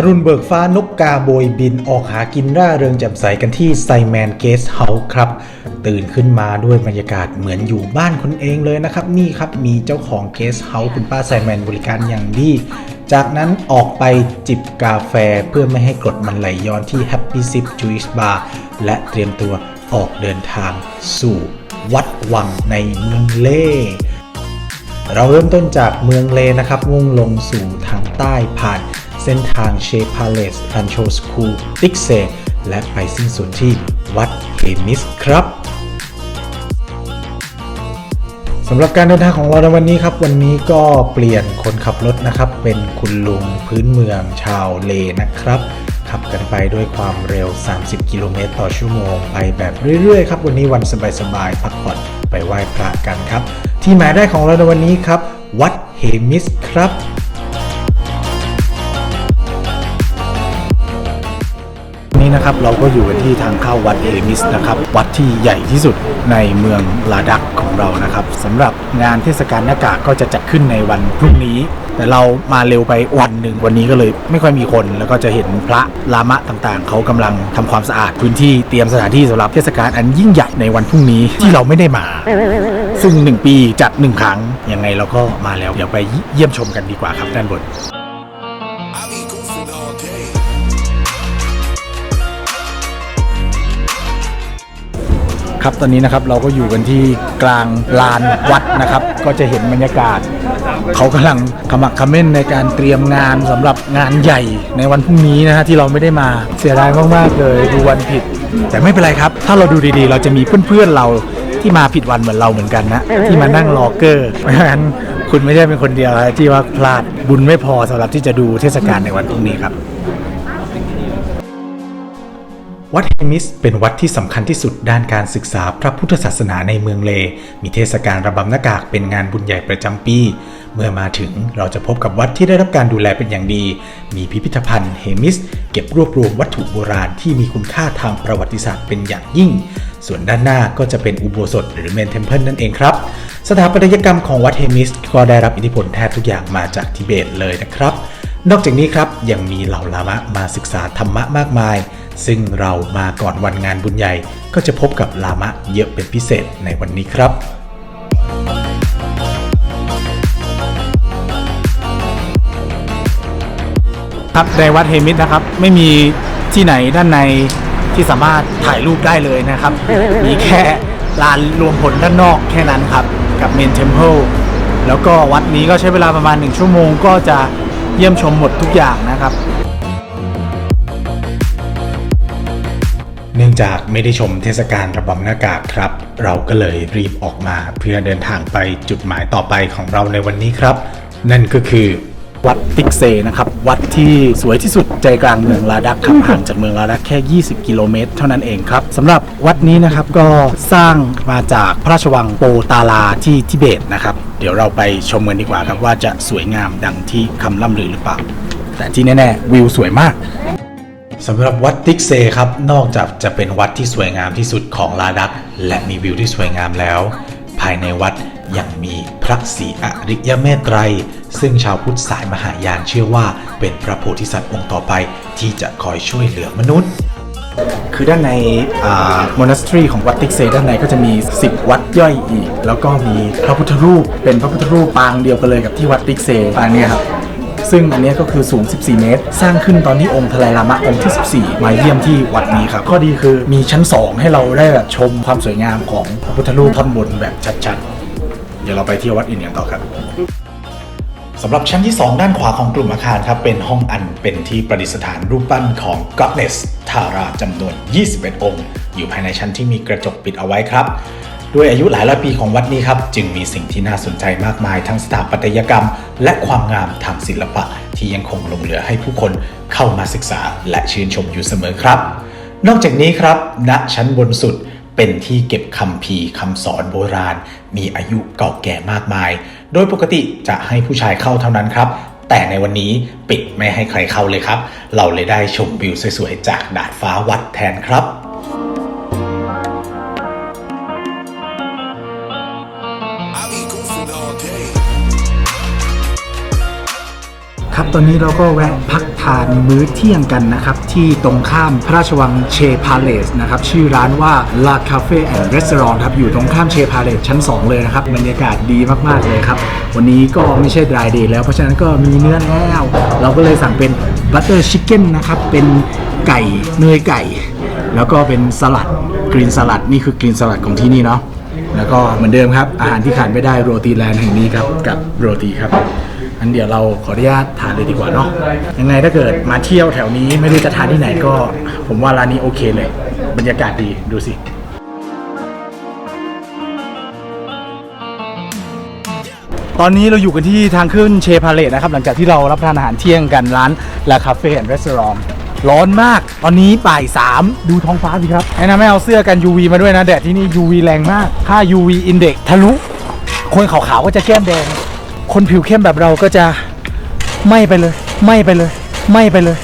อรุณเบิกฟ้านกกาโบยบินออกหากินร่าเริงแจ่มใสกันที่ไซแมนเกสเฮาส์ครับ ตื่นขึ้นมาด้วยบรรยากาศเหมือนอยู่บ้านคนเองเลยนะครับ นี่ครับมีเจ้าของเกสเฮาส์คุณป้าไซแมนบริการอย่างดี จากนั้นออกไปจิบกาแฟเพื่อไม่ให้กรดมันไหลย้อนที่ Happy Sip Juice Bar และเตรียมตัวออกเดินทางสู่วัดวังในเมืองเล่เราเริ่มต้นจากเมืองเลนะครับมุ่งลงสู่ทางใต้ผ่าน เส้นทางเชพาเลสพันโชสคูติกเซ และไปสิ้นสุดที่วัดเฮมิสครับสำหรับการเดินทางของเราในวันนี้ครับ วันนี้ก็เปลี่ยนคนขับรถนะครับ เป็นคุณลุงพื้นเมืองชาวเลนะครับ ขับกันไปด้วยความเร็ว 30 กิโลเมตรต่อชั่วโมง ไปแบบเรื่อยๆครับ วันนี้วันสบายๆพักผ่อนไปไหว้พระกันครับ ที่หมายได้ของเราในวันนี้ครับ วัดเฮมิสครับ นี้นะครับเราก็อยู่กันที่ทางเข้าวัดเอมิสนะครับวัดที่ใหญ่ที่สุดในเมืองลาดักของเรานะครับสำหรับงานเทศกาลหน้ากากก็จะจัดขึ้นในวันพรุ่งนี้ แต่เรามาเร็วไปวันหนึ่งวันนี้ก็เลยไม่ค่อยมีคน แล้วก็จะเห็นพระลามะต่างๆ เขากำลังทำความสะอาดพื้นที่เตรียมสถานที่สำหรับเทศกาลอันยิ่งใหญ่ในวันพรุ่งนี้ที่เราไม่ได้มา ซึ่งหนึ่งปีจัดหนึ่งครั้งยังไงเราก็มาแล้วเดี๋ยวไปเยี่ยมชมกันดีกว่าครับด้านบน ครับตอนนี้นะครับเราก็อยู่กันที่กลางลานวัดนะครับ ก็จะเห็นบรรยากาศ เขากำลังขมักเขม้นในการเตรียมงานสำหรับงานใหญ่ในวันพรุ่งนี้นะฮะที่เราไม่ได้มาเสียดายมากๆเลยดูวันผิด แต่ไม่เป็นไรครับ ถ้าเราดูดีๆ เราจะมีเพื่อนๆเราที่มาผิดวันเหมือนเราเหมือนกันนะที่มานั่งรอเกอร์เพราะฉะนั้นคุณไม่ใช่เป็นคนเดียวที่ว่าพลาดบุญไม่พอสำหรับที่จะดูเทศกาลในวันพรุ่งนี้ครับ วัดเฮมิสเป็นวัดที่สำคัญที่สุดด้านการศึกษาพระพุทธศาสนาในเมืองเล มีเทศกาลระบำหน้ากากเป็นงานบุญใหญ่ประจำปี เมื่อมาถึงเราจะพบกับวัดที่ได้รับการดูแลเป็นอย่างดี มีพิพิธภัณฑ์เฮมิส เก็บรวบรวมวัตถุโบราณที่มีคุณค่าทางประวัติศาสตร์เป็นอย่างยิ่ง ส่วนด้านหน้าก็จะเป็นอุโบสถหรือเมนเทมเพิลนั่นเองครับ สถาปัตยกรรมของวัดเฮมิสก็ได้รับอิทธิพลแทบทุกอย่างมาจากทิเบตเลยนะครับ นอกจากนี้ครับยังมีเหล่าลามะมาศึกษาธรรมะมากมาย ซึ่งเรามาก่อนวันงานบุญใหญ่ ก็จะพบกับลามะเยอะเป็นพิเศษในวันนี้ครับครับในวัดเฮมิสนะครับ ไม่มีที่ไหนด้านในที่สามารถถ่ายรูปได้เลยนะครับ มีแค่ลานรวมผลด้านนอกแค่นั้นครับ กับเมนเทมเพลแล้วก็วัดนี้ก็ใช้เวลาประมาณ 1 ชั่วโมงก็จะ เยี่ยมชมหมดทุกอย่างนะครับ เนื่องจากไม่ได้ชมเทศกาลระบำหน้ากากครับ เราก็เลยรีบออกมาเพื่อเดินทางไปจุดหมายต่อไปของเราในวันนี้ครับ นั่นก็คือ วัดติกเซนะครับ วัดที่สวยที่สุดใจกลางเมืองลาดักครับห่างจากเมืองลาดักแค่ 20 กิโลเมตร เท่านั้นเองครับสำหรับวัดนี้นะครับก็สร้างมาจากพระราชวังโปตาลาที่ทิเบตนะครับ เดี๋ยวเราไปชมกันดีกว่าครับว่าจะสวยงามดังที่คำล่ำลือหรือเปล่า แต่ที่แน่ๆวิวสวยมากสำหรับวัดติกเซครับ นอกจากจะเป็นวัดที่สวยงามที่สุดของลาดัก และมีวิวที่สวยงามแล้ว ภายในวัด ยังมีพระศรีอริยเมตไตร ซึ่งชาวพุทธสายมหายานเชื่อว่า เป็นพระโพธิสัตว์องค์ต่อไปที่จะคอยช่วยเหลือมนุษย์ คือด้านในมอนัสทรีของวัดติกเซด้านในก็จะมี 10 วัดย่อยอีก แล้วก็มีพระพุทธรูปเป็นพระพุทธรูปปางเดียวกันเลยกับที่วัดติกเซปางเนี้ครับซึ่งอันนี้ก็คือสูง 14 เมตร สร้างขึ้นตอนที่องค์ทลายรามะองค์ที่ 14 มาเยี่ยมที่วัดนี้ครับ ข้อดีคือมีชั้น 2 ให้เราได้แบบชมความสวยงามของพระพุทธรูปท่อนบนแบบชัดๆ ดี๋ยวเราไปเที่ยววัดอื่นกันต่อครับสำหรับชั้นที่ 2 ด้านขวาของกลุ่มอาคารครับ เป็นห้องอันเป็นที่ประดิษฐานรูปปั้นของ Goddess ทาราจำนวน 21 องค์ อยู่ภายในชั้นที่มีกระจกปิดเอาไว้ครับ ด้วยอายุหลายร้อยปีของวัดนี้ครับ จึงมีสิ่งที่น่าสนใจมากมายทั้งสถาปัตยกรรม และความงามทางศิลปะ ที่ยังคงหลงเหลือให้ผู้คนเข้ามาศึกษา และชื่นชมอยู่เสมอครับ นอกจากนี้ครับณชั้นบนสุด เป็นที่เก็บคำพีคำสอนโบราณ มีอายุเก่าแก่มากมาย โดยปกติจะให้ผู้ชายเข้าเท่านั้นครับ แต่ในวันนี้ปิดไม่ให้ใครเข้าเลยครับ เราเลยได้ชมวิวสวยๆจากดาดฟ้าวัดแทนครับ I be goofing all day. ครับตอนนี้เราก็แวะพักทานมื้อเที่ยงกันนะครับ ที่ตรงข้ามพระราชวังเชพาเลสนะครับ ชื่อร้านว่า La Cafe and Restaurant ครับ อยู่ตรงข้ามเชพาเลสชั้น 2 เลยนะครับ บรรยากาศดีมากๆเลยครับ วันนี้ก็ไม่ใช่ดรายเดย์แล้ว เพราะฉะนั้นก็มีเนื้อแล้ว เราก็เลยสั่งเป็นบัตเตอร์ชิคเก้นนะครับ เป็นไก่เนยไก่ แล้วก็เป็นสลัดกรีนสลัดนี่คือกรีนสลัดของที่นี่เนาะแล้วก็เหมือนเดิมครับอาหารที่ขาดไม่ได้โรตีแลนด์แห่งนี้ครับกับโรตีครับ อันเดี๋ยวเราขออนุญาตทานเลยดีกว่าเนาะยังไงถ้าเกิดมาเที่ยวแถวนี้ไม่รู้จะทานที่ไหนก็ ผมว่าร้านนี้โอเคเลย บรรยากาศดีดูสิตอนนี้เราอยู่กันที่ทางขึ้นเชพาเลตนะครับ หลังจากที่เรารับประทานอาหารเที่ยงกันร้านลาคาเฟ่แอนด์รีสอร์ทร้อนมาก ตอนนี้บ่ายสามดูท้องฟ้าสิครับแนะนำให้เอาเสื้อกัน UV มาด้วยนะ แดดที่นี่ UV แรงมาก ค่า UV index ทะลุ คนขาวๆก็จะแก้มแดง คนผิวเข้มแบบเราก็จะไหม่ไปเลยไหม่ไปเลยไหม่ไปเลย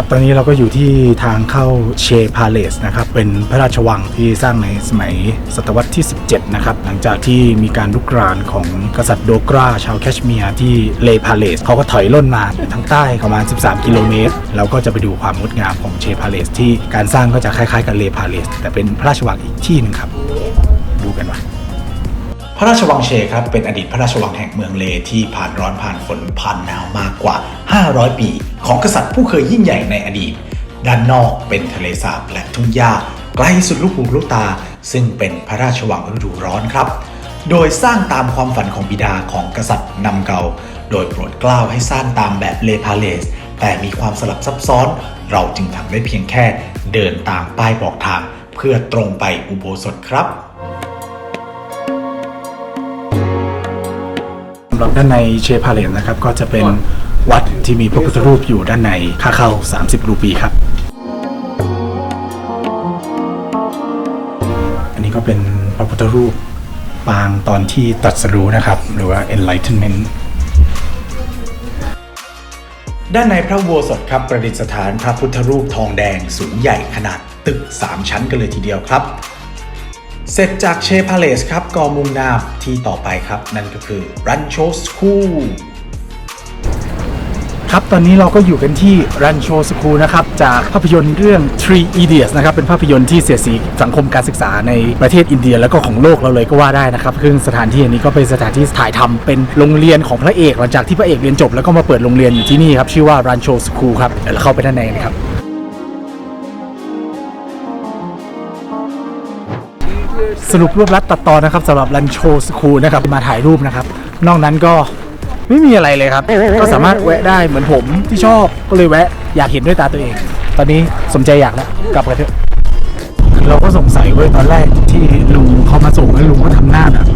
ครับตอนนี้เราก็อยู่ที่ทางเข้าเชพาเลสนะครับเป็นพระราชวังที่สร้างในสมัยศตวรรษที่ 17 นะครับหลังจากที่มีการลุกรานของกษัตริย์โดกราชาวแคชเมียร์ที่เลพาเลสเขาก็ถอยล่นมาทางใต้ประมาณ 13 กิโลเมตรเราก็จะไปดูความงดงามของเชพาเลสที่การสร้างก็จะคล้ายๆกับเลพาเลสแต่เป็นพระราชวังอีกที่หนึ่งครับ ดูกันว่า พระราชวังเชครับเป็นอดีตพระราชวังแห่งเมืองเลที่ผ่านร้อนผ่านฝนผ่านหนาวมากกว่า 500 ปี ของกษัตริย์ผู้เคยยิ่งใหญ่ในอดีต ด้านนอกเป็นทะเลสาบและทุ่งหญ้าไกลสุดลูกหูลูกตา ซึ่งเป็นพระราชวังฤดูร้อนครับ โดยสร้างตามความฝันของบิดาของกษัตริย์นำเกา โดยโปรดเกล้าให้สร้างตามแบบเลพาเลส แต่มีความสลับซับซ้อน เราจึงทำได้เพียงแค่เดินตามป้ายบอกทาง เพื่อตรงไปอุโบสถครับ หรับด้านในเชพาเลนนะครับ ก็จะเป็นวัดที่มีพระพุทธรูปอยู่ด้านในค่าเข้า 30 รูปีครับ อันนี้ก็เป็นพระพุทธรูปปางตอนที่ตรัสรู้นะครับ หรือว่า enlightenment ด้านในพระอุโบสถครับประดิษฐานพระพุทธรูปทองแดงสูงใหญ่ขนาดตึก 3 ชั้นกันเลยทีเดียวครับ เสร็จจากเชพาเลสครับก็มุ่งหน้าที่ต่อไปครับ นั่นก็คือรันโชสคูลครับ ตอนนี้เราก็อยู่กันที่รันโชสคูลนะครับ จากภาพยนตร์เรื่อง Three Idiots นะครับ เป็นภาพยนตร์ที่เสียสีสังคมการศึกษาในประเทศอินเดียแล้วก็ของโลกเราเลยก็ว่าได้นะครับซึ่งสถานที่อันนี้ก็เป็นสถานที่ถ่ายทำเป็นโรงเรียนของพระเอก หลังจากที่พระเอกเรียนจบแล้วก็มาเปิดโรงเรียนอยู่ที่นี่ครับ ชื่อว่ารันโชสคูลครับเดี๋ยวเราเข้าไปด้านในกันครับ สรุปรวบรัดตัดตอนนะครับสำหรับรันโชสคูลนะครับมาถ่ายรูปนะครับ นอกนั้นก็ไม่มีอะไรเลยครับ ก็สามารถแวะได้เหมือนผมที่ชอบก็เลยแวะอยากเห็นด้วยตาตัวเอง ตอนนี้สมใจอยากแล้วกลับกันเถอะเราก็สงสัยเว้ยตอนแรกที่ลุงเขามาส่งแล้วลุงก็ทำหน้าแบบ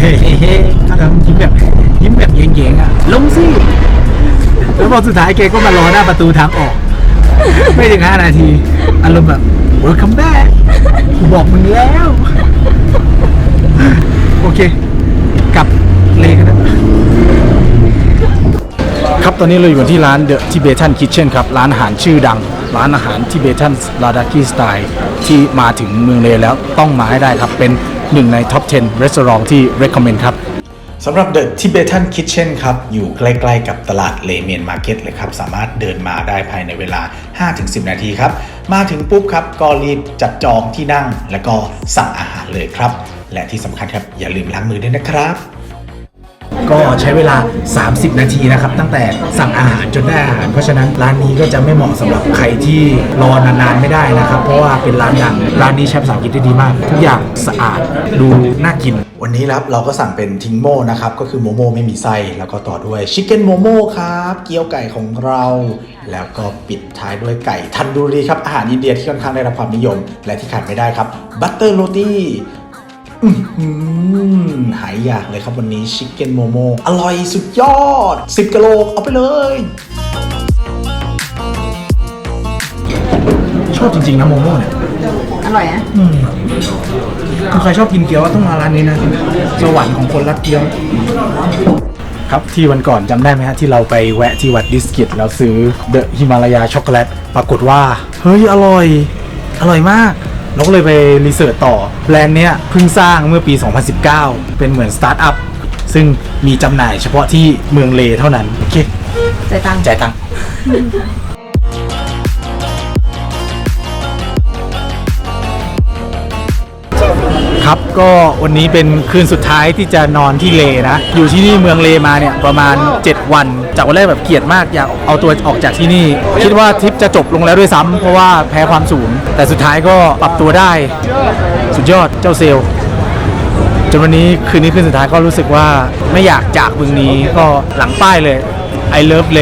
เฮ้เฮ้ทำยิ้มแบบยิ้มแบบเย้งๆอะลงสิแล้วพอสุดท้ายแกก็มารอหน้าประตูทางออก ไม่ถึงห้านาที อารมณ์แบบ welcome back กูบอกมึงแล้ว โอเค กลับเลกันนะ ครับตอนนี้เราอยู่กันที่ร้าน The Tibetan Kitchen ครับ ร้านอาหารชื่อดัง ร้านอาหาร Tibetan Ladakhi Style ที่มาถึงเมืองเลยแล้วต้องมาให้ได้ครับ เป็นหนึ่งใน Top 10 Restaurant ที่ recommend ครับ สำหรับ The Tibetan Kitchen ครับ อยู่ใกล้ๆกับตลาดเลเมียนมาร์เก็ตเลยครับ สามารถเดินมาได้ภายในเวลา 5-10 นาทีครับ มาถึงปุ๊บครับ ก็รีบจัดจองที่นั่ง แล้วก็สั่งอาหารเลยครับ และที่สำคัญครับ อย่าลืมล้างมือด้วยนะครับ ก็ใช้เวลา 30 นาทีนะครับ ตั้งแต่สั่งอาหารจนได้อาหาร เพราะฉะนั้นร้านนี้ก็จะไม่เหมาะสำหรับใครที่รอนานๆไม่ได้นะครับ เพราะว่าเป็นร้านดังร้านนี้ใช้ภาษาอังกฤษได้ดีมาก ทุกอย่างสะอาดดูน่ากิน วันนี้ครับเราก็สั่งเป็นทิงโมนะครับ ก็คือโมโมไม่มีไส้แล้วก็ต่อด้วยชิคเก้นโมโมครับเกี๊ยวไก่ของเราแล้วก็ปิดท้ายด้วยไก่ทันดูรีครับอาหารอินเดียที่ค่อนข้างได้รับความนิยม และที่ขาดไม่ได้ครับบัตเตอร์โรตี้ หือหายอยากเลยครับวันนี้ชิคเก้นโมโมอร่อยสุดยอด 10กิโลเอาไปเลย ชอบจริง ๆ นะโมโมเนี่ยอร่อยนะคือใครชอบกินเกี๊ยวต้องมาร้านนี้นะสวรรค์ของคนรักเกี๊ยว ครับที่วันก่อนจำได้ไหมฮะที่เราไปแวะที่วัดดิสกิตแล้วซื้อเดอะฮิมาลายาช็อกโกแลตปรากฏว่า เฮ้ย อร่อย อร่อยมาก นกเลยไปรีเสิร์ชต่อแบรนด์เนี้ยเพิ่งสร้างเมื่อปี 2019 เป็นเหมือนสตาร์ทอัพซึ่งมีจำหน่ายเฉพาะที่เมืองเลเท่านั้น โอเคจ่ายตังค์จ่ายตังค์ ครับก็วันนี้เป็นคืนสุดท้ายที่จะนอนที่เลนะ อยู่ที่นี่เมืองเลมาเนี่ยประมาณ 7 วัน จากวันแรกแบบเกลียดมากอยากเอาตัวออกจากที่นี่ คิดว่าทริปจะจบลงแล้วด้วยซ้ำเพราะว่าแพ้ความสูง แต่สุดท้ายก็ปรับตัวได้ สุดยอดเจ้าเซลจนวันนี้คืนนี้คืนสุดท้ายก็รู้สึกว่าไม่อยากจากเมืองนี้ก็หลังป้ายเลย I love เล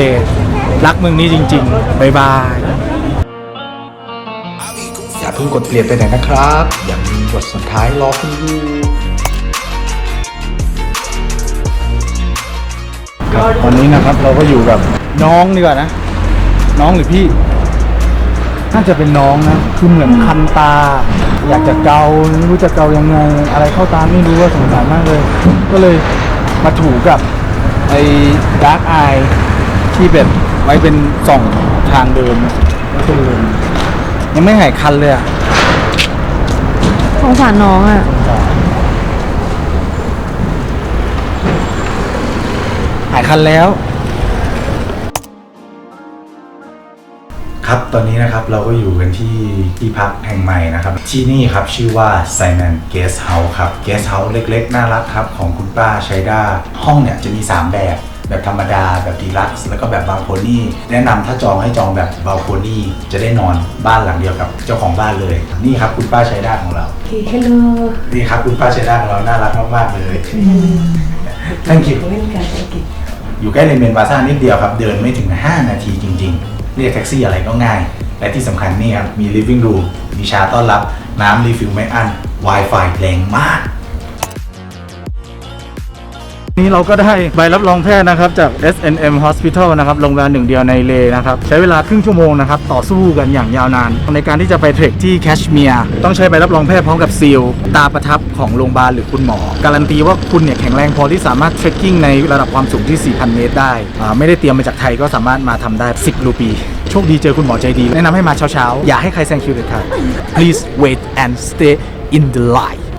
รักเมืองนี้จริงๆบายบายอย่าเพิ่งกดเปลี่ยนไปไหนนะครับยังมี บทสุดท้ายรอคุณอยู่ครับตอนนี้นะครับเราก็อยู่กับน้องดีกว่านะ น้องหรือพี่ น่าจะเป็นน้องนะ คือเหมือนคันตา อยากจะเกาไม่รู้จะเกายังไง อะไรเข้าตาไม่รู้ว่าสงสารมากเลย ก็เลยมาถูกับไอ้ดาร์กอายที่แบบไว้เป็นส่องทางเดินก็เดินยังไม่หายคันเลยอะ สงสารน้องอะ หายคันแล้ว ครับตอนนี้นะครับเราก็อยู่กันที่ที่พักแห่งใหม่นะครับ ที่นี่ครับชื่อว่า Simon Guest House ครับ Guest House เล็กๆ น่ารักครับ ของคุณป้าชัยดาห้องเนี่ยจะมี 3 แบบ แบบธรรมดาแบบดีลักซ์แล้วก็แบบบาลโคนี่แนะนำถ้าจองให้จองแบบบาลโคนี่จะได้นอนบ้านหลังเดียวกับเจ้าของบ้านเลย นี่ครับคุณป้าชัยดาของเราฮัลโหลนี่ครับคุณป้าชัยดาของเราน่ารักมากๆเลย thank you อยู่ใกล้เลนเมนบาซ่านิดเดียวครับ เดินไม่ถึง 5 นาทีจริง ๆ เรียกแท็กซี่อะไรก็ง่าย และที่สำคัญนี่ครับมี living room มีชาต้อนรับน้ำรีฟิลไม่อั้น Wi-Fi แรงมาก นี่เราก็ได้ใบรับรองแพทย์นะครับจาก SNM Hospital นะครับโรงพยาบาลหนึ่งเดียวในเลนะครับใช้เวลาครึ่งชั่วโมงนะครับต่อสู้กันอย่างยาวนาน ในการที่จะไปเทรคที่แคชเมียร์ต้องใช้ใบรับรองแพทย์พร้อมกับซีลตาประทับของโรงพยาบาลหรือคุณหมอ การันตีว่าคุณเนี่ยแข็งแรงพอที่สามารถเทรคกิ้งในระดับความสูงที่ 4,000 เมตรได้ไม่ได้เตรียมมาจากไทยก็สามารถมาทำได้ 10 รูปีโชคดีเจอคุณหมอใจดีแนะนำให้มาเช้าๆอย่าให้ใครแซงคิวเด็ดขาด please wait and stay in the line